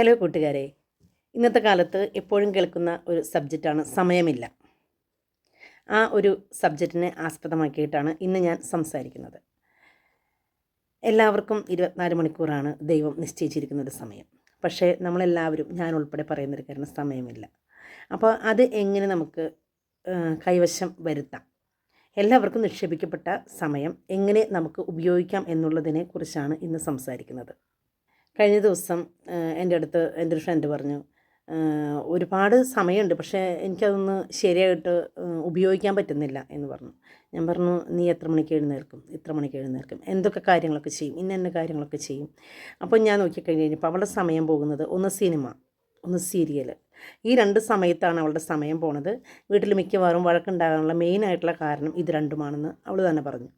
Hello കൂട്ടുകാരെ. ഇന്നത്തെ കാലത്ത് എപ്പോഴും കേൾക്കുന്ന ഒരു സബ്ജക്റ്റാണ് സമയമില്ല. ആ ഒരു സബ്ജക്റ്റിനെ ആസ്പദമാക്കിയിട്ടാണ് ഇന്ന് ഞാൻ സംസാരിക്കുന്നത്. എല്ലാവർക്കും ഇരുപത്തിനാല് മണിക്കൂറാണ് ദൈവം നിശ്ചയിച്ചിരിക്കുന്ന ഒരു സമയം. പക്ഷേ നമ്മളെല്ലാവരും ഞാൻ ഉൾപ്പെടെ പറയുന്നൊരു കാരണം സമയമില്ല. അപ്പോൾ അത് എങ്ങനെ നമുക്ക് കൈവശം വരുത്താം? എല്ലാവർക്കും നിക്ഷേപിക്കപ്പെട്ട സമയം എങ്ങനെ നമുക്ക് ഉപയോഗിക്കാം എന്നുള്ളതിനെ കുറിച്ചാണ് ഇന്ന് സംസാരിക്കുന്നത്. കഴിഞ്ഞ ദിവസം എന്റെ അടുത്ത് എന്റെ ഒരു ഫ്രണ്ട് പറഞ്ഞു ഒരുപാട് സമയമുണ്ട് പക്ഷേ എനിക്കതൊന്ന് ശരിയായിട്ട് ഉപയോഗിക്കാൻ പറ്റുന്നില്ല എന്ന് പറഞ്ഞു. ഞാൻ പറഞ്ഞു നീ എത്ര മണിക്ക് എഴുന്നേൽക്കും? ഇത്ര മണിക്ക് എഴുന്നേൽക്കും? എന്തൊക്കെ കാര്യങ്ങളൊക്കെ ചെയ്യും? ഇന്ന ഇന്ന കാര്യങ്ങളൊക്കെ ചെയ്യും? അപ്പോൾ ഞാൻ നോക്കിക്കഴിഞ്ഞ് കഴിഞ്ഞപ്പോൾ അവളുടെ സമയം പോകുന്നത് ഒന്ന് സിനിമ ഒന്ന് സീരിയൽ ഈ രണ്ട് സമയത്താണ് അവളുടെ സമയം പോണത്. വീട്ടിൽ മിക്കവാറും വഴക്കുണ്ടാകാനുള്ള മെയിൻ ആയിട്ടുള്ള കാരണം ഇത് രണ്ടുമാണെന്ന് അവൾ തന്നെ പറഞ്ഞു.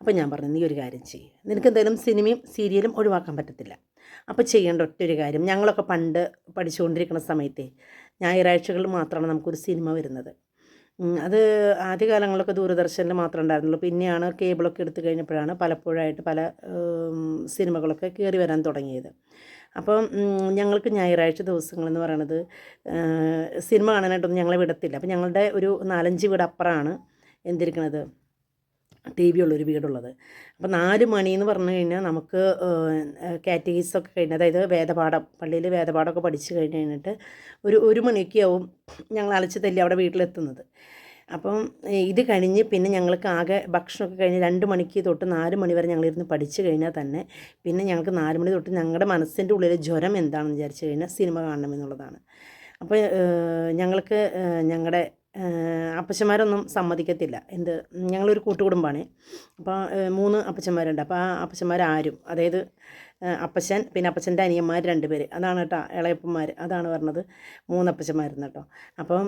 അപ്പോൾ ഞാൻ പറഞ്ഞു നീ ഒരു കാര്യം ചെയ്യും. നിനക്ക് എന്തായാലും സിനിമയും സീരിയലും ഒഴിവാക്കാൻ പറ്റത്തില്ല. അപ്പോൾ ചെയ്യേണ്ട ഒറ്റൊരു കാര്യം. ഞങ്ങളൊക്കെ പണ്ട് പഠിച്ചുകൊണ്ടിരിക്കുന്ന സമയത്തെ ഞായറാഴ്ചകളിൽ മാത്രമാണ് നമുക്കൊരു സിനിമ വരുന്നത്. അത് ആദ്യകാലങ്ങളിലൊക്കെ ദൂരദർശനിൽ മാത്രമേ ഉണ്ടായിരുന്നുള്ളൂ. പിന്നെയാണ് കേബിളൊക്കെ എടുത്തു കഴിഞ്ഞപ്പോഴാണ് പലപ്പോഴായിട്ട് പല സിനിമകളൊക്കെ കയറി വരാൻ തുടങ്ങിയത്. അപ്പം ഞങ്ങൾക്ക് ഞായറാഴ്ച ദിവസങ്ങളെന്ന് പറയണത് സിനിമ കാണാനായിട്ടൊന്നും ഞങ്ങളെ വിടത്തില്ല. അപ്പം ഞങ്ങളുടെ ഒരു നാലഞ്ച് വീട് അപ്പുറമാണ് എന്തിരിക്കണത് ടി വി ഉള്ളൊരു വീടുള്ളത്. അപ്പോൾ നാല് മണി എന്ന് പറഞ്ഞു കഴിഞ്ഞാൽ നമുക്ക് കാറ്റഗീസൊക്കെ കഴിഞ്ഞ് അതായത് വേദപാഠം പള്ളിയിൽ വേദപാഠമൊക്കെ പഠിച്ച് കഴിഞ്ഞ് കഴിഞ്ഞിട്ട് ഒരു ഒരു മണിയൊക്കെ ആവും ഞങ്ങൾ അലച്ച് തല്ലി അവിടെ വീട്ടിലെത്തുന്നത്. അപ്പം ഇത് കഴിഞ്ഞ് പിന്നെ ഞങ്ങൾക്ക് ആകെ ഭക്ഷണമൊക്കെ കഴിഞ്ഞ് രണ്ട് മണിക്ക് തൊട്ട് നാല് മണി വരെ ഞങ്ങളിരുന്ന് പഠിച്ചു കഴിഞ്ഞാൽ തന്നെ പിന്നെ ഞങ്ങൾക്ക് നാല് മണി തൊട്ട് ഞങ്ങളുടെ മനസ്സിന്റെ ഉള്ളിൽ ജ്വരം എന്താണെന്ന് വിചാരിച്ചു കഴിഞ്ഞാൽ സിനിമ കാണണം എന്നുള്ളതാണ്. അപ്പോൾ ഞങ്ങൾക്ക് ഞങ്ങളുടെ അപ്പച്ചന്മാരൊന്നും സമ്മതിക്കത്തില്ല. എന്ത് ഞങ്ങളൊരു കൂട്ടുകുടുംബമാണ്. അപ്പോൾ മൂന്ന് അപ്പച്ചന്മാരുണ്ട്. അപ്പോൾ ആ അപ്പച്ചന്മാരാരും അതായത് അപ്പച്ചൻ പിന്നെ അപ്പച്ചന്റെ അനിയന്മാർ രണ്ട് പേര്. അതാണ് കേട്ടോ ഇളയപ്പന്മാർ. അതാണ് പറഞ്ഞത് മൂന്ന് അപ്പച്ചന്മാരുന്ന് കേട്ടോ. അപ്പം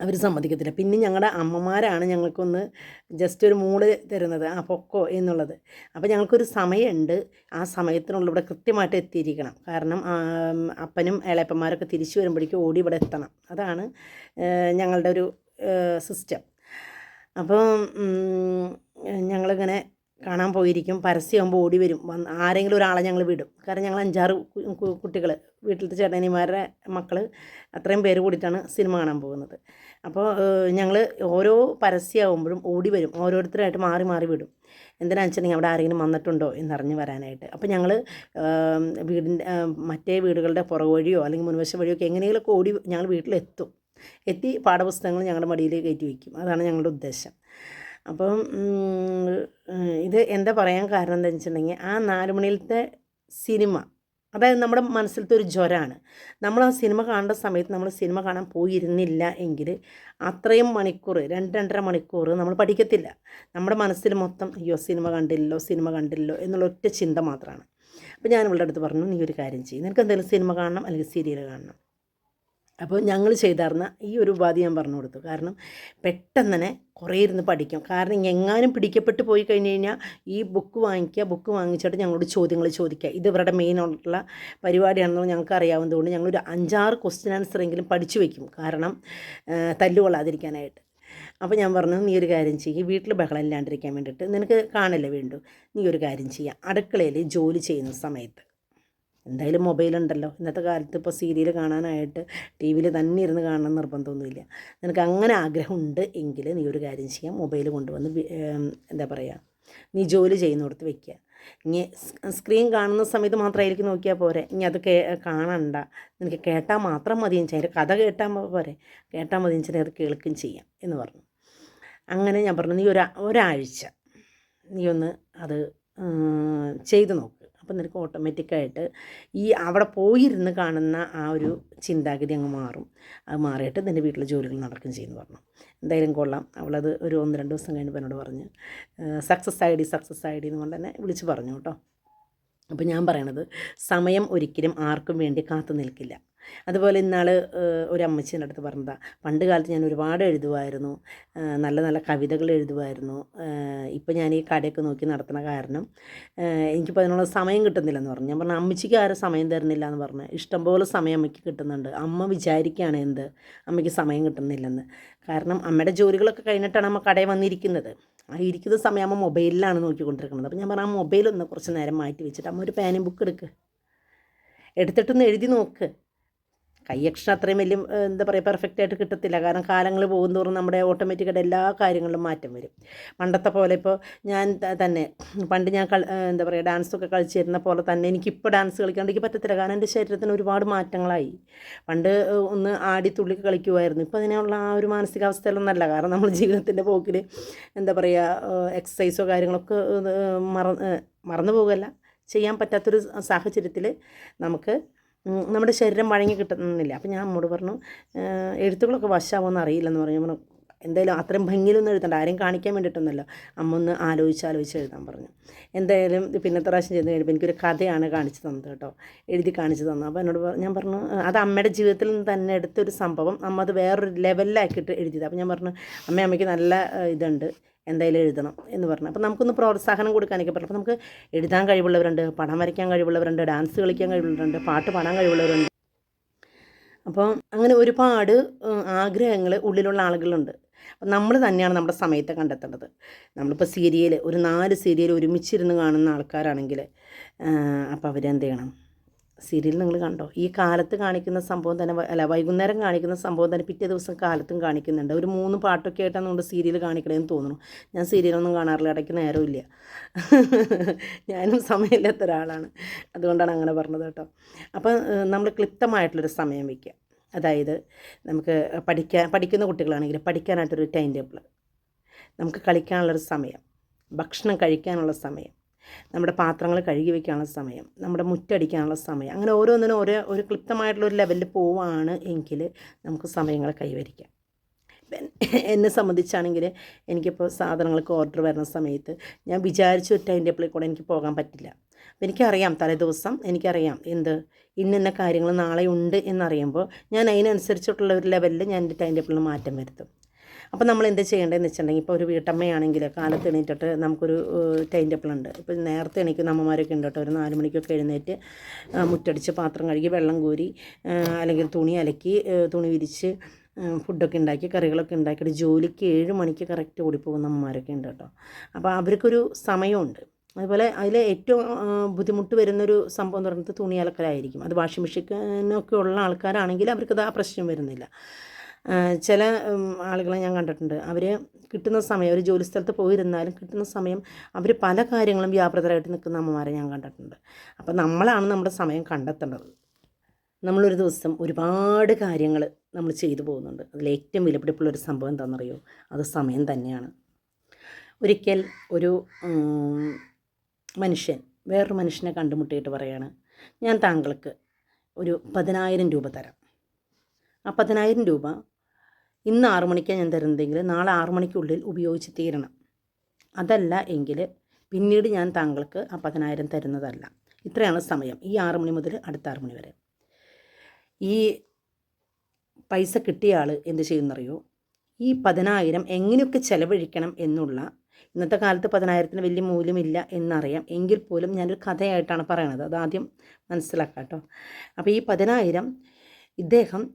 അവർ സമ്മതിക്കത്തില്ല. പിന്നെ ഞങ്ങളുടെ അമ്മമാരാണ് ഞങ്ങൾക്കൊന്ന് ജസ്റ്റ് ഒരു മൂട് തരുന്നത് ആ പൊക്കോ എന്നുള്ളത്. അപ്പോൾ ഞങ്ങൾക്കൊരു സമയമുണ്ട് ആ സമയത്തിനുള്ള ഇവിടെ കൃത്യമായിട്ട് എത്തിയിരിക്കണം. കാരണം അപ്പനും ഇളയപ്പന്മാരൊക്കെ തിരിച്ചു വരുമ്പോഴേക്കും ഓടി ഇവിടെ എത്തണം. അതാണ് ഞങ്ങളുടെ ഒരു സിസ്റ്റം അപ്പോൾ ഞങ്ങളിങ്ങനെ കാണാൻ പോയിരിക്കും. പരസ്യമാകുമ്പോൾ ഓടി വരും. വന്ന് ആരെങ്കിലും ഒരാളെ ഞങ്ങൾ വിടും. കാരണം ഞങ്ങൾ അഞ്ചാറ് കുട്ടികൾ വീട്ടിലത്തെ ചേട്ടനിമാരുടെ മക്കൾ അത്രയും പേര് കൂടിയിട്ടാണ് സിനിമ കാണാൻ പോകുന്നത്. അപ്പോൾ ഞങ്ങൾ ഓരോ പരസ്യമാകുമ്പോഴും ഓടി വരും. ഓരോരുത്തരായിട്ട് മാറി മാറി വിടും. എന്തിനാണെന്ന് വെച്ചിട്ടുണ്ടെങ്കിൽ അവിടെ ആരെങ്കിലും വന്നിട്ടുണ്ടോ എന്നറിഞ്ഞ് വരാനായിട്ട്. അപ്പോൾ ഞങ്ങൾ വീടിന്റെ മറ്റേ വീടുകളുടെ പുറകു വഴിയോ അല്ലെങ്കിൽ മുൻവശം വഴിയോ ഒക്കെ എങ്ങനെയെങ്കിലുമൊക്കെ ഓടി ഞങ്ങൾ വീട്ടിലെത്തും. എത്തി പാഠപുസ്തകങ്ങൾ ഞങ്ങളുടെ മടിയിൽ കയറ്റി വയ്ക്കും. അതാണ് ഞങ്ങളുടെ ഉദ്ദേശം. അപ്പം ഇത് എന്താ പറയാൻ കാരണം എന്താണെന്ന് വെച്ചിട്ടുണ്ടെങ്കിൽ ആ നാല് മണിയിലത്തെ സിനിമ അതായത് നമ്മുടെ മനസ്സിലത്തെ ഒരു ജ്വരമാണ് നമ്മൾ ആ സിനിമ കാണേണ്ട സമയത്ത് നമ്മൾ സിനിമ കാണാൻ പോയിരുന്നില്ല എങ്കിൽ അത്രയും മണിക്കൂർ രണ്ട് രണ്ടര മണിക്കൂർ നമ്മൾ പഠിക്കത്തില്ല. നമ്മുടെ മനസ്സിൽ മൊത്തം അയ്യോ സിനിമ കണ്ടില്ലല്ലോ സിനിമ കണ്ടില്ലല്ലോ എന്നുള്ള ഒറ്റ ചിന്ത മാത്രമാണ് അപ്പോൾ ഞാൻ ഇവളുടെ അടുത്ത് പറഞ്ഞു നീ ഒരു കാര്യം ചെയ്യും. നിനക്ക് എന്തെങ്കിലും സിനിമ കാണണം അല്ലെങ്കിൽ സീരിയൽ കാണണം. അപ്പോൾ ഞങ്ങൾ ചെയ്താർന്ന ഈ ഒരു ഉപാധി ഞാൻ പറഞ്ഞു കൊടുത്തു. കാരണം പെട്ടെന്ന് തന്നെ കുറേ ഇരുന്ന് പഠിക്കും. കാരണം എങ്ങാനും പിടിക്കപ്പെട്ട് പോയി കഴിഞ്ഞ് കഴിഞ്ഞാൽ ഈ ബുക്ക് വാങ്ങിക്കുക ബുക്ക് വാങ്ങിച്ചിട്ട് ഞങ്ങളോട് ചോദ്യങ്ങൾ ചോദിക്കുക. ഇത് ഇവരുടെ മെയിൻ ആയിട്ടുള്ള പരിപാടിയാണെന്ന് ഞങ്ങൾക്ക് അറിയാവുന്നതുകൊണ്ട് ഞങ്ങളൊരു അഞ്ചാറ് ക്വസ്റ്റ്യൻ ആൻസർ എങ്കിലും പഠിച്ചു വയ്ക്കും കാരണം തല്ലുകൊള്ളാതിരിക്കാനായിട്ട്. അപ്പോൾ ഞാൻ പറഞ്ഞു നീ ഒരു കാര്യം ചെയ്യുക വീട്ടിൽ ബഹളം ഇല്ലാണ്ടിരിക്കാൻ വേണ്ടിയിട്ട് നിനക്ക് കാണല്ലേ വീണ്ടും? നീ ഒരു കാര്യം ചെയ്യുക അടുക്കളയിൽ ജോലി ചെയ്യുന്ന സമയത്ത് എന്തായാലും മൊബൈലുണ്ടല്ലോ ഇന്നത്തെ കാലത്ത് ഇപ്പോൾ സീരിയൽ കാണാനായിട്ട് ടി വിയിൽ തന്നെ ഇരുന്ന് കാണണം നിർബന്ധമൊന്നുമില്ല നിനക്ക് അങ്ങനെ ആഗ്രഹമുണ്ട് എങ്കിൽ നീ ഒരു കാര്യം ചെയ്യാം. മൊബൈൽ കൊണ്ടുവന്ന് എന്താ പറയുക നീ ജോലി ചെയ്യുന്നിടത്ത് വെക്കുക ഇനി സ്ക്രീൻ കാണുന്ന സമയത്ത് മാത്രമായിരിക്കും നോക്കിയാൽ പോരെ. ഇനി അത് കേ കാണണ്ട. നിനക്ക് കേട്ടാൽ മാത്രം മതി. വെച്ചാൽ കഥ കേട്ടാൽ പോരെ. കേട്ടാൽ മതി. വെച്ചാൽ അത് കേൾക്കുകയും ചെയ്യാം എന്ന് പറഞ്ഞു. അങ്ങനെ ഞാൻ പറഞ്ഞു നീ ഒരാ ഒരാഴ്ച നീ ഒന്ന് അത് ചെയ്ത് നോക്ക്. അപ്പം നിനക്ക് ഓട്ടോമാറ്റിക്കായിട്ട് ഈ അവിടെ പോയിരുന്ന് കാണുന്ന ആ ഒരു ചിന്താഗതി അങ്ങ് മാറും. അത് മാറിയിട്ട് നിന്റെ വീട്ടിലെ ജോലികൾ നടക്കുകയും ചെയ്യുമെന്ന് പറഞ്ഞു. എന്തായാലും കൊള്ളാം. അവളത് ഒരു ഒന്ന് രണ്ട് ദിവസം കഴിഞ്ഞപ്പോൾ എന്നോട് പറഞ്ഞ്. Success I D success I D എന്ന് കൊണ്ട് തന്നെ വിളിച്ച് പറഞ്ഞു കേട്ടോ. അപ്പോൾ ഞാൻ പറയണത് സമയം ഒരിക്കലും ആർക്കും വേണ്ടി കാത്തു നിൽക്കില്ല. അതുപോലെ ഇന്നാൾ ഒരു അമ്മച്ചീന്റെ അടുത്ത് പറഞ്ഞതാണ് പണ്ട് കാലത്ത് ഞാൻ ഒരുപാട് എഴുതുമായിരുന്നു നല്ല നല്ല കവിതകൾ എഴുതുമായിരുന്നു ഇപ്പം ഞാൻ ഈ കടയൊക്കെ നോക്കി നടത്തുന്ന കാരണം എനിക്ക് എനിക്കിപ്പോൾ അതിനുള്ള സമയം കിട്ടുന്നില്ലെന്ന് പറഞ്ഞു. ഞാൻ പറഞ്ഞു അമ്മച്ചിക്ക് ആരും സമയം തരുന്നില്ല എന്ന് പറഞ്ഞു. ഇഷ്ടംപോലെ സമയം അമ്മയ്ക്ക് കിട്ടുന്നുണ്ട്. അമ്മ വിചാരിക്കുകയാണ് എന്ത്? അമ്മയ്ക്ക് സമയം കിട്ടുന്നില്ലെന്ന്. കാരണം അമ്മയുടെ ജോലികളൊക്കെ കഴിഞ്ഞിട്ടാണ് അമ്മ കടയിൽ വന്നിരിക്കുന്നത്. ആ ഇരിക്കുന്ന സമയം അമ്മ മൊബൈലിലാണ് നോക്കിക്കൊണ്ടിരിക്കുന്നത്. അപ്പോൾ ഞാൻ പറഞ്ഞു ആ മൊബൈലൊന്ന് കുറച്ച് നേരം മാറ്റി വെച്ചിട്ട് അമ്മ ഒരു പേനയും ബുക്ക് എടുക്ക്. എടുത്തിട്ടൊന്ന് എഴുതി നോക്ക്. കൈയക്ഷരം അത്രയും വലിയ എന്താ പറയുക പെർഫെക്റ്റ് ആയിട്ട് കിട്ടത്തില്ല. കാരണം കാലങ്ങൾ പോകുന്നതോറും നമ്മുടെ ഓട്ടോമാറ്റിക്കായിട്ട് എല്ലാ കാര്യങ്ങളിലും മാറ്റം വരും. പണ്ടത്തെ പോലെ ഇപ്പോൾ ഞാൻ തന്നെ പണ്ട് ഞാൻ എന്താ പറയുക ഡാൻസൊക്കെ കളിച്ചിരുന്ന പോലെ തന്നെ എനിക്കിപ്പോൾ ഡാൻസ് കളിക്കാണ്ട് എനിക്ക് പറ്റത്തില്ല. കാരണം എന്റെ ശരീരത്തിന് ഒരുപാട് മാറ്റങ്ങളായി. പണ്ട് ഒന്ന് ആടി തുള്ളി കളിക്കുമായിരുന്നു ഇപ്പോൾ അതിനുള്ള ആ ഒരു മാനസികാവസ്ഥയിലൊന്നല്ല. കാരണം നമ്മൾ ജീവിതത്തിന്റെ പോക്കിൽ എന്താ പറയുക എക്സസൈസോ കാര്യങ്ങളൊക്കെ മറന്ന് മറന്നു പോകുകയല്ല ചെയ്യാൻ പറ്റാത്തൊരു സാഹചര്യത്തിൽ നമുക്ക് നമ്മുടെ ശരീരം വഴങ്ങി കിട്ടുന്നില്ല. അപ്പം ഞാൻ അമ്മോട് പറഞ്ഞു "ഏഹ്, എഴുത്തുകളൊക്കെ വശമാവുമെന്ന് അറിയില്ലെന്ന് പറഞ്ഞു എന്തായാലും അത്രയും ഭംഗിയിലൊന്നും എഴുതണ്ട. ആരെയും കാണിക്കാൻ വേണ്ടിയിട്ടൊന്നുമല്ല. അമ്മ ഒന്ന് ആലോചിച്ച് ആലോചിച്ച് എഴുതാൻ പറഞ്ഞു. എന്തായാലും പിന്നത്തെ പ്രാവശ്യം ചെന്ന് കഴിയുമ്പോൾ എനിക്കൊരു കഥയാണ് കാണിച്ചു തന്നത് കേട്ടോ. എഴുതി കാണിച്ചു തന്നു അപ്പോൾ എന്നോട് ഞാൻ പറഞ്ഞു അത് അമ്മയുടെ ജീവിതത്തിൽ നിന്ന് തന്നെ എടുത്തൊരു സംഭവം. അമ്മ അത് വേറൊരു ലെവലിലാക്കിയിട്ട് എഴുതിയത്. അപ്പോൾ ഞാൻ പറഞ്ഞു അമ്മ അമ്മയ്ക്ക് നല്ല ഇതുണ്ട്. എന്തായാലും എഴുതണം. എന്ന് പറഞ്ഞു. അപ്പോൾ നമുക്കൊന്ന് പ്രോത്സാഹനം കൊടുക്കാനൊക്കെ പറഞ്ഞു. അപ്പോൾ നമുക്ക് എഴുതാൻ കഴിവുള്ളവരുണ്ട് പടം വരയ്ക്കാൻ കഴിവുള്ളവരുണ്ട് ഡാൻസ് കളിക്കാൻ കഴിവുള്ളവരുണ്ട് പാട്ട് പാടാൻ കഴിവുള്ളവരുണ്ട്. അപ്പോൾ അങ്ങനെ ഒരുപാട് ആഗ്രഹങ്ങൾ ഉള്ളിലുള്ള ആളുകളുണ്ട്. അപ്പം നമ്മൾ തന്നെയാണ് നമ്മുടെ സമയത്തെ കണ്ടെത്തേണ്ടത്. നമ്മളിപ്പോൾ സീരിയൽ ഒരു നാല് സീരിയൽ ഒരുമിച്ചിരുന്ന് കാണുന്ന ആൾക്കാരാണെങ്കിൽ അപ്പോൾ അവരെന്ത് ചെയ്യണം? സീരിയൽ നിങ്ങൾ കണ്ടോ? ഈ കാലത്ത് കാണിക്കുന്ന സംഭവം തന്നെ അല്ല വൈകുന്നേരം കാണിക്കുന്ന സംഭവം തന്നെ പിറ്റേ ദിവസം കാലത്തും കാണിക്കുന്നുണ്ട്. ഒരു മൂന്ന് പാട്ടൊക്കെ ആയിട്ടാണ് നമ്മൾ സീരിയൽ കാണിക്കണതെന്ന് തോന്നുന്നു. ഞാൻ സീരിയലൊന്നും കാണാറില്ല ഇടയ്ക്ക് നേരമില്ല. ഞാനും സമയമില്ലാത്ത ഒരാളാണ്. അതുകൊണ്ടാണ് അങ്ങനെ പറഞ്ഞത് കേട്ടോ. അപ്പം നമ്മൾ ക്ലിപ്തമായിട്ടുള്ളൊരു സമയം വയ്ക്കുക. അതായത് നമുക്ക് പഠിക്കാൻ പഠിക്കുന്ന കുട്ടികളാണെങ്കിൽ പഠിക്കാനായിട്ടൊരു ടൈം ടേബിൾ നമുക്ക് കളിക്കാനുള്ളൊരു സമയം ഭക്ഷണം കഴിക്കാനുള്ള സമയം നമ്മുടെ പാത്രങ്ങൾ കഴുകി വയ്ക്കാനുള്ള സമയം നമ്മുടെ മുറ്റടിക്കാനുള്ള സമയം അങ്ങനെ ഓരോന്നിനും ഓരോ ഒരു ക്ലിപ്തമായിട്ടുള്ള ഒരു ലെവലിൽ പോവുകയാണ് എങ്കിൽ നമുക്ക് സമയങ്ങൾ കൈവരിക്കാം. എന്നെ സംബന്ധിച്ചാണെങ്കിൽ എനിക്കിപ്പോൾ സാധനങ്ങൾക്ക് ഓർഡർ വരുന്ന സമയത്ത് ഞാൻ വിചാരിച്ചു ഒരു ടൈം ടേബിളിൽ കൂടെ എനിക്ക് പോകാൻ പറ്റില്ല. എനിക്കറിയാം തലേദിവസം എനിക്കറിയാം എന്ത് ഇന്നിന്ന കാര്യങ്ങൾ നാളെ ഉണ്ട് എന്നറിയുമ്പോൾ ഞാൻ അതിനനുസരിച്ചിട്ടുള്ള ഒരു ലെവലിൽ ഞാൻ എന്റെ ടൈം ടേബിളിൽ മാറ്റം വരുത്തും. അപ്പോൾ നമ്മൾ എന്ത് ചെയ്യേണ്ടതെന്ന് വെച്ചിട്ടുണ്ടെങ്കിൽ ഇപ്പോൾ ഒരു വീട്ടമ്മയാണെങ്കിൽ കാലത്ത് എണീറ്റിട്ട് നമുക്കൊരു ടൈം ടേബിൾ ഉണ്ട്. ഇപ്പോൾ നേരത്തെ എണീക്കുന്ന അമ്മമാരൊക്കെ ഉണ്ട് കേട്ടോ. ഒരു നാല് മണിക്കൊക്കെ എഴുന്നേറ്റ് മുറ്റടിച്ച് പാത്രം കഴുകി വെള്ളം കോരി അല്ലെങ്കിൽ തുണി അലക്കി തുണി വിരിച്ച് ഫുഡൊക്കെ ഉണ്ടാക്കി കറികളൊക്കെ ഉണ്ടാക്കിയിട്ട് ജോലിക്ക് ഏഴ് മണിക്ക് കറക്റ്റ് ഓടിപ്പോകുന്ന അമ്മമാരൊക്കെ ഉണ്ട് കേട്ടോ. അപ്പോൾ അവർക്കൊരു സമയമുണ്ട്. അതുപോലെ അതിൽ ഏറ്റവും ബുദ്ധിമുട്ട് വരുന്നൊരു സംഭവം എന്ന് പറയുന്നത് തുണി അലക്കലായിരിക്കും അത് വാഷിംഗ് മെഷീനൊക്കെ ഉള്ള ആൾക്കാരാണെങ്കിൽ അവർക്കത് ആ പ്രശ്നം വരുന്നില്ല. ചില ആളുകളെ ഞാൻ കണ്ടിട്ടുണ്ട്. അവർ കിട്ടുന്ന സമയം ഒരു ജോലി സ്ഥലത്ത് പോയിരുന്നാലും കിട്ടുന്ന സമയം അവർ പല കാര്യങ്ങളും വ്യാപൃതരായിട്ട് നിൽക്കുന്ന അമ്മമാരെ ഞാൻ കണ്ടിട്ടുണ്ട്. അപ്പോൾ നമ്മളാണ് നമ്മുടെ സമയം കണ്ടെത്തേണ്ടത്. നമ്മളൊരു ദിവസം ഒരുപാട് കാര്യങ്ങൾ നമ്മൾ ചെയ്തു പോകുന്നുണ്ട്. അതിൽ ഏറ്റവും വിലപിടിപ്പുള്ളൊരു സംഭവം എന്താണെന്നറിയോ? അത് സമയം തന്നെയാണ്. ഒരിക്കൽ ഒരു മനുഷ്യൻ വേറൊരു മനുഷ്യനെ കണ്ടുമുട്ടിയിട്ട് പറയാണ് ഞാൻ താങ്കൾക്ക് ഒരു പതിനായിരം രൂപ തരാം. ആ പതിനായിരം രൂപ ഇന്ന് ആറു മണിക്കാണ് ഞാൻ തരുന്നതെങ്കിൽ നാളെ ആറു മണിക്കുള്ളിൽ ഉപയോഗിച്ച് തീരണം. അതല്ല എങ്കിൽ പിന്നീട് ഞാൻ താങ്കൾക്ക് ആ പതിനായിരം തരുന്നതല്ല. ഇത്രയാണ് സമയം. ഈ ആറു മണി മുതൽ അടുത്ത ആറു മണി വരെ. ഈ പൈസ കിട്ടിയ ആൾ എന്ത് ചെയ്യുന്നറിയോ? ഈ പതിനായിരം എങ്ങനെയൊക്കെ ചെലവഴിക്കണം എന്നുള്ള ഇന്നത്തെ കാലത്ത് പതിനായിരത്തിന് വലിയ മൂല്യമില്ല എന്നറിയാം. എങ്കിൽ പോലും ഞാനൊരു കഥയായിട്ടാണ് പറയണത്. അതാദ്യം മനസ്സിലാക്കാം കേട്ടോ. അപ്പോൾ ഈ പതിനായിരം ഇദ്ദേഹം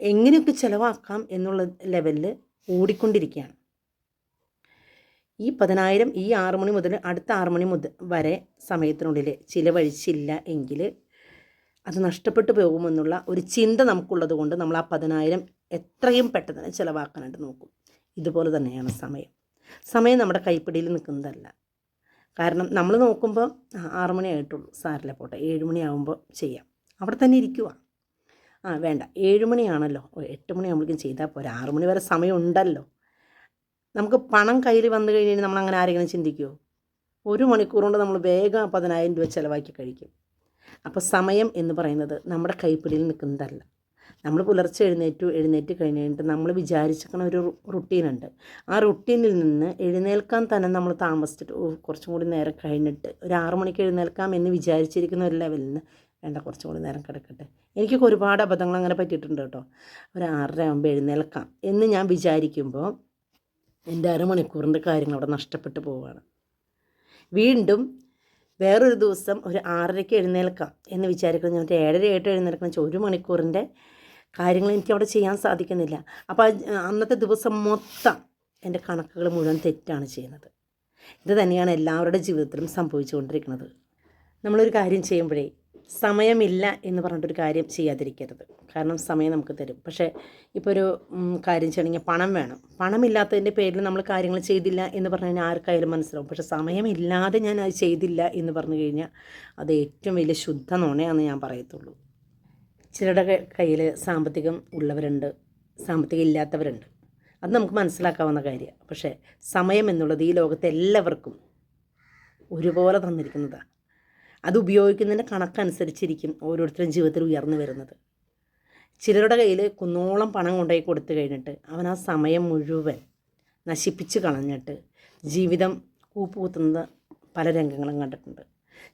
എങ്ങനെയൊക്കെ ചിലവാക്കാം എന്നുള്ള ലെവലിൽ ഓടിക്കൊണ്ടിരിക്കുകയാണ്. ഈ പതിനായിരം ഈ ആറ് മണി മുതൽ അടുത്ത ആറ് മണി മുതൽ വരെ സമയത്തിനുള്ളിൽ ചിലവഴിച്ചില്ല എങ്കിൽ അത് നഷ്ടപ്പെട്ടു പോകുമെന്നുള്ള ഒരു ചിന്ത നമുക്കുള്ളത് കൊണ്ട് നമ്മൾ ആ പതിനായിരം എത്രയും പെട്ടെന്ന് ചിലവാക്കാനായിട്ട് നോക്കും. ഇതുപോലെ തന്നെയാണ് സമയം. സമയം നമ്മുടെ കൈപ്പിടിയിൽ നിൽക്കുന്നതല്ല. കാരണം നമ്മൾ നോക്കുമ്പോൾ ആറു മണി ആയിട്ടുള്ളൂ. സാരില്ല പോട്ടെ. ഏഴ് മണിയാകുമ്പോൾ ചെയ്യാം. അവിടെ തന്നെ ഇരിക്കുക ആ വേണ്ട. ഏഴ് മണിയാണല്ലോ ഓ എട്ട് മണിയാകുമ്പോഴേക്കും ചെയ്താൽ പോരാ. ആറു മണി വരെ സമയം ഉണ്ടല്ലോ. നമുക്ക് പണം കയ്യിൽ വന്നു കഴിഞ്ഞാൽ നമ്മൾ അങ്ങനെ ആരെങ്കിലും ചിന്തിക്കുമോ ഒരു മണിക്കൂർ കൊണ്ട് നമ്മൾ വേഗം പതിനായിരം രൂപ ചിലവാക്കി കഴിക്കും. അപ്പോൾ സമയം എന്ന് പറയുന്നത് നമ്മുടെ കൈപ്പിടിയിൽ നിൽക്കുന്നതല്ല. നമ്മൾ പുലർച്ചെ എഴുന്നേറ്റു എഴുന്നേറ്റ് കഴിഞ്ഞിട്ട് നമ്മൾ വിചാരിച്ചിരിക്കുന്ന ഒരു റുട്ടീനുണ്ട് ആ റുട്ടീനിൽ നിന്ന് എഴുന്നേൽക്കാൻ തന്നെ നമ്മൾ താമസിച്ചിട്ട് കുറച്ചും കൂടി നേരം കഴിഞ്ഞിട്ട് ഒരു ആറു മണിക്ക് എഴുന്നേൽക്കാം എന്ന് വിചാരിച്ചിരിക്കുന്ന ഒരു ലെവലിൽ നിന്ന് വേണ്ട കുറച്ചും കൂടി നേരം കിടക്കട്ടെ. എനിക്കൊക്കെ ഒരുപാട് അബദ്ധങ്ങൾ അങ്ങനെ പറ്റിയിട്ടുണ്ട് കേട്ടോ. ഒരു ആറര ആകുമ്പോൾ എഴുന്നേൽക്കാം എന്ന് ഞാൻ വിചാരിക്കുമ്പോൾ എന്റെ അരമണിക്കൂറിന്റെ കാര്യങ്ങൾ അവിടെ നഷ്ടപ്പെട്ടു പോവുകയാണ്. വീണ്ടും വേറൊരു ദിവസം ഒരു ആറരയ്ക്ക് എഴുന്നേൽക്കാം എന്ന് വിചാരിക്കുന്നത് ഞാൻ ഒരു ഏഴര ആയിട്ട് എഴുന്നേൽക്കണം ഒരു മണിക്കൂറിന്റെ കാര്യങ്ങൾ എനിക്ക് അവിടെ ചെയ്യാൻ സാധിക്കുന്നില്ല. അപ്പോൾ അന്നത്തെ ദിവസം മൊത്തം എന്റെ കണക്കുകൾ മുഴുവൻ തെറ്റാണ് ചെയ്യുന്നത്. ഇത് തന്നെയാണ് എല്ലാവരുടെ ജീവിതത്തിലും സംഭവിച്ചുകൊണ്ടിരിക്കുന്നത്. നമ്മളൊരു കാര്യം ചെയ്യുമ്പോഴേ സമയമില്ല എന്ന് പറഞ്ഞിട്ടൊരു കാര്യം ചെയ്യാതിരിക്കരുത്. കാരണം സമയം നമുക്ക് തരും. പക്ഷേ ഇപ്പോൾ ഒരു കാര്യം ചെയ്യണമെങ്കിൽ പണം വേണം. പണമില്ലാത്തതിന്റെ പേരിൽ നമ്മൾ കാര്യങ്ങൾ ചെയ്തില്ല എന്ന് പറഞ്ഞു കഴിഞ്ഞാൽ ആർക്കായാലും മനസ്സിലാവും. പക്ഷേ സമയമില്ലാതെ ഞാൻ അത് ചെയ്തില്ല എന്ന് പറഞ്ഞു കഴിഞ്ഞാൽ അത് ഏറ്റവും വലിയ ശുദ്ധ നുണയാണെന്ന് ഞാൻ പറയത്തുള്ളൂ. ചിലരുടെ കയ്യിൽ സാമ്പത്തികം ഉള്ളവരുണ്ട് സാമ്പത്തികം ഇല്ലാത്തവരുണ്ട്. അത് നമുക്ക് മനസ്സിലാക്കാവുന്ന കാര്യമാണ് പക്ഷേ സമയം എന്നുള്ളത് ഈ ലോകത്തെ എല്ലാവർക്കും ഒരുപോലെ തന്നിരിക്കുന്നതാണ്. അത് ഉപയോഗിക്കുന്നതിന്റെ കണക്കനുസരിച്ചിരിക്കും ഓരോരുത്തരും ജീവിതത്തിൽ ഉയർന്നു വരുന്നത്. ചിലരുടെ കയ്യിൽ കുന്നോളം പണം കൊണ്ടുപോയി കൊടുത്തു കഴിഞ്ഞിട്ട് അവൻ ആ സമയം മുഴുവൻ നശിപ്പിച്ച് കളഞ്ഞിട്ട് ജീവിതം കൂപ്പുകുത്തുന്ന പല രംഗങ്ങളും കണ്ടിട്ടുണ്ട്.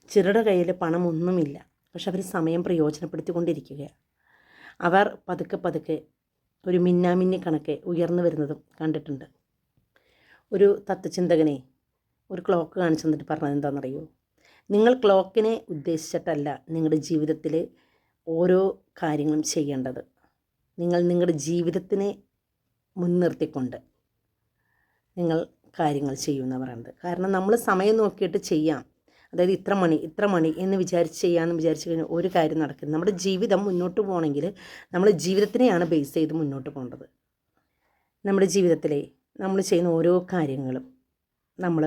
ചിലരുടെ കയ്യിൽ പണമൊന്നുമില്ല. പക്ഷെ അവർ സമയം പ്രയോജനപ്പെടുത്തിക്കൊണ്ടിരിക്കുകയാണ് അവർ പതുക്കെ പതുക്കെ ഒരു മിന്നാമിന്നി കണക്കെ ഉയർന്നു വരുന്നതും കണ്ടിട്ടുണ്ട്. ഒരു തത്വചിന്തകനെ ഒരു ക്ലോക്ക് കാണിച്ചു തന്നിട്ട് പറഞ്ഞത് എന്താണെന്നറിയോ? നിങ്ങൾ ക്ലോക്കിനെ ഉദ്ദേശിച്ചിട്ടല്ല നിങ്ങളുടെ ജീവിതത്തിൽ ഓരോ കാര്യങ്ങളും ചെയ്യേണ്ടത്. നിങ്ങൾ നിങ്ങളുടെ ജീവിതത്തിനെ മുൻനിർത്തിക്കൊണ്ട് നിങ്ങൾ കാര്യങ്ങൾ ചെയ്യുമെന്ന് പറയുന്നത് കാരണം നമ്മൾ സമയം നോക്കിയിട്ട് ചെയ്യാം. അതായത് ഇത്ര മണി ഇത്ര മണി എന്ന് വിചാരിച്ച് ചെയ്യാമെന്ന് വിചാരിച്ച് കഴിഞ്ഞാൽ ഒരു കാര്യം നടക്കില്ല. നമ്മുടെ ജീവിതം മുന്നോട്ട് പോകണമെങ്കിൽ നമ്മൾ ജീവിതത്തിനെയാണ് ബേസ് ചെയ്ത് മുന്നോട്ട് പോകേണ്ടത്. നമ്മുടെ ജീവിതത്തിലെ നമ്മൾ ചെയ്യുന്ന ഓരോ കാര്യങ്ങളും നമ്മൾ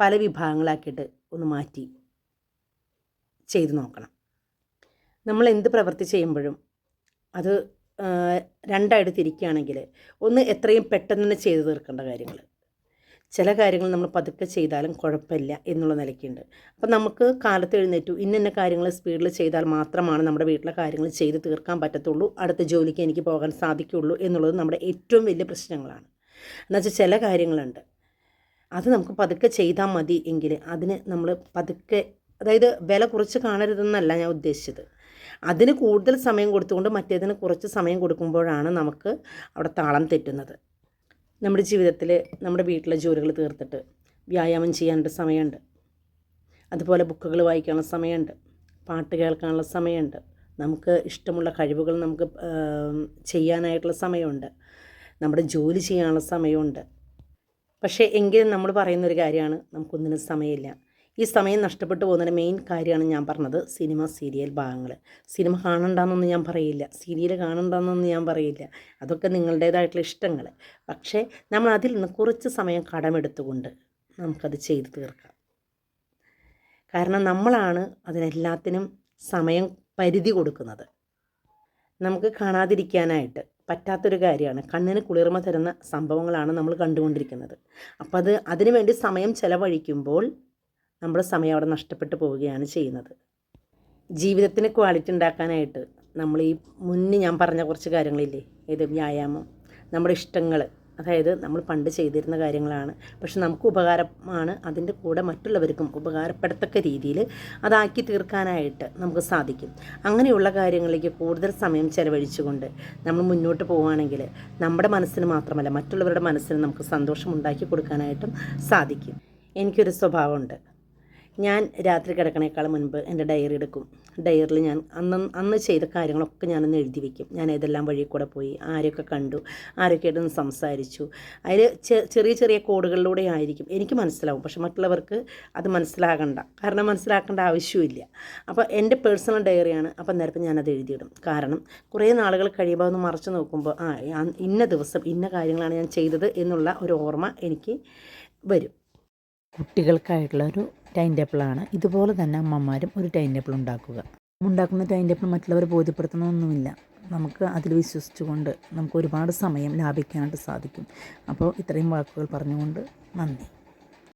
പല വിഭാഗങ്ങളാക്കിയിട്ട് ഒന്ന് മാറ്റി ചെയ്തു നോക്കണം. നമ്മൾ എന്ത് പ്രവൃത്തി ചെയ്യുമ്പോഴും അത് രണ്ടായിട്ട് തിരിക്കുകയാണെങ്കിൽ ഒന്ന് എത്രയും പെട്ടെന്ന് തന്നെ ചെയ്തു തീർക്കേണ്ട കാര്യങ്ങൾ. ചില കാര്യങ്ങൾ നമ്മൾ പതുക്കെ ചെയ്താലും കുഴപ്പമില്ല എന്നുള്ള നിലയ്ക്കുണ്ട്. അപ്പം നമുക്ക് കാലത്ത് എഴുന്നേറ്റു ഇന്ന കാര്യങ്ങൾ സ്പീഡിൽ ചെയ്താൽ മാത്രമാണ് നമ്മുടെ വീട്ടിലെ കാര്യങ്ങൾ ചെയ്ത് തീർക്കാൻ പറ്റത്തുള്ളൂ അടുത്ത ജോലിക്ക് എനിക്ക് പോകാൻ സാധിക്കുള്ളൂ എന്നുള്ളത് നമ്മുടെ ഏറ്റവും വലിയ പ്രശ്നങ്ങളാണ്. എന്നുവെച്ചാൽ ചില കാര്യങ്ങളുണ്ട്. അത് നമുക്ക് പതുക്കെ ചെയ്താൽ മതി എങ്കിൽ അതിന് നമ്മൾ പതുക്കെ അതായത് വില കുറച്ച് കാണരുതെന്നല്ല ഞാൻ ഉദ്ദേശിച്ചത്. അതിന് കൂടുതൽ സമയം കൊടുത്തുകൊണ്ട് മറ്റേതിന് കുറച്ച് സമയം കൊടുക്കുമ്പോഴാണ് നമുക്ക് അവിടെ താളം തെറ്റുന്നത്. നമ്മുടെ ജീവിതത്തിൽ നമ്മുടെ വീട്ടിലെ ജോലികൾ തീർത്തിട്ട് വ്യായാമം ചെയ്യാനുള്ള സമയമുണ്ട്. അതുപോലെ ബുക്കുകൾ വായിക്കാനുള്ള സമയമുണ്ട്. പാട്ട് കേൾക്കാനുള്ള സമയമുണ്ട്. നമുക്ക് ഇഷ്ടമുള്ള കഴിവുകൾ നമുക്ക് ചെയ്യാനായിട്ടുള്ള സമയമുണ്ട്. നമ്മുടെ ജോലി ചെയ്യാനുള്ള സമയമുണ്ട്. പക്ഷേ എങ്കിലും നമ്മൾ പറയുന്നൊരു കാര്യമാണ് നമുക്കൊന്നിനും സമയമില്ല. ഈ സമയം നഷ്ടപ്പെട്ടു പോകുന്നതിന് മെയിൻ കാര്യമാണ് ഞാൻ പറഞ്ഞത് സിനിമ സീരിയൽ ഭാഗങ്ങൾ. സിനിമ കാണണ്ടെന്നൊന്നും ഞാൻ പറയില്ല. സീരിയൽ കാണണ്ടെന്നൊന്നും ഞാൻ പറയില്ല. അതൊക്കെ നിങ്ങളുടേതായിട്ടുള്ള ഇഷ്ടങ്ങൾ. പക്ഷേ നമ്മൾ അതിൽ നിന്ന് കുറച്ച് സമയം കടമെടുത്തുകൊണ്ട് നമുക്കത് ചെയ്തു തീർക്കാം. കാരണം നമ്മളാണ് അതിനെല്ലാത്തിനും സമയം പരിധി കൊടുക്കുന്നത്. നമുക്ക് കാണാതിരിക്കാനായിട്ട് പറ്റാത്തൊരു കാര്യമാണ്. കണ്ണിന് കുളിർമ തരുന്ന സംഭവങ്ങളാണ് നമ്മൾ കണ്ടുകൊണ്ടിരിക്കുന്നത്. അപ്പോൾ അത് അതിനുവേണ്ടി സമയം ചെലവഴിക്കുമ്പോൾ നമ്മുടെ സമയം അവിടെ നഷ്ടപ്പെട്ടു പോവുകയാണ് ചെയ്യുന്നത്. ജീവിതത്തിന് ക്വാളിറ്റി ഉണ്ടാക്കാനായിട്ട് നമ്മൾ ഈ മുന്നേ ഞാൻ പറഞ്ഞ കുറച്ച് കാര്യങ്ങളില്ലേ? ഏത് വ്യായാമം നമ്മുടെ ഇഷ്ടങ്ങൾ അതായത് നമ്മൾ പണ്ട് ചെയ്തിരുന്ന കാര്യങ്ങളാണ്. പക്ഷെ നമുക്ക് ഉപകാരമാണ് അതിന്റെ കൂടെ മറ്റുള്ളവർക്കും ഉപകാരപ്പെടത്തക്ക രീതിയിൽ അതാക്കി തീർക്കാനായിട്ട് നമുക്ക് സാധിക്കും. അങ്ങനെയുള്ള കാര്യങ്ങളിലേക്ക് കൂടുതൽ സമയം ചെലവഴിച്ചുകൊണ്ട് നമ്മൾ മുന്നോട്ട് പോവുകയാണെങ്കിൽ നമ്മുടെ മനസ്സിന് മാത്രമല്ല മറ്റുള്ളവരുടെ മനസ്സിന് നമുക്ക് സന്തോഷം ഉണ്ടാക്കി കൊടുക്കാനായിട്ടും സാധിക്കും. എനിക്കൊരു സ്വഭാവമുണ്ട്. ഞാൻ രാത്രി കിടക്കണേക്കാൾ മുൻപ് എന്റെ ഡയറി എടുക്കും. ഡയറിയിൽ ഞാൻ അന്ന് അന്ന് ചെയ്ത കാര്യങ്ങളൊക്കെ ഞാനൊന്ന് എഴുതി വയ്ക്കും ഞാൻ ഏതെല്ലാം വഴി കൂടെ പോയി ആരൊക്കെ കണ്ടു ആരൊക്കെയായിട്ടൊന്ന് സംസാരിച്ചു. അതിൽ ചെറിയ ചെറിയ കോഡുകളിലൂടെ ആയിരിക്കും. എനിക്ക് മനസ്സിലാവും. പക്ഷെ മറ്റുള്ളവർക്ക് അത് മനസ്സിലാകണ്ട. കാരണം മനസ്സിലാക്കേണ്ട ആവശ്യമില്ല അപ്പോൾ എന്റെ പേഴ്സണൽ ഡയറിയാണ് അപ്പം നേരത്തെ ഞാനത് എഴുതിയിടും. കാരണം കുറേ നാളുകൾ കഴിയുമ്പോൾ ഒന്ന് മറച്ചു നോക്കുമ്പോൾ ആ- ഇന്ന ദിവസം ഇന്ന കാര്യങ്ങളാണ് ഞാൻ ചെയ്തത് എന്നുള്ള ഒരു ഓർമ്മ എനിക്ക് വരും. കുട്ടികൾക്കായിട്ടുള്ള ഒരു ടൈം ടേബിളാണ്. ഇതുപോലെ തന്നെ അമ്മമാരും ഒരു ടൈം ടേബിൾ ഉണ്ടാക്കുക. ഉണ്ടാക്കുന്ന ടൈം ടേബിൾ മറ്റുള്ളവരെ ബോധ്യപ്പെടുത്തണമൊന്നുമില്ല. നമുക്ക് അതിൽ വിശ്വസിച്ചുകൊണ്ട് നമുക്ക് ഒരുപാട് സമയം ലാഭിക്കാനായിട്ട് സാധിക്കും. അപ്പോൾ ഇത്രയും വാക്കുകൾ പറഞ്ഞുകൊണ്ട് നന്ദി.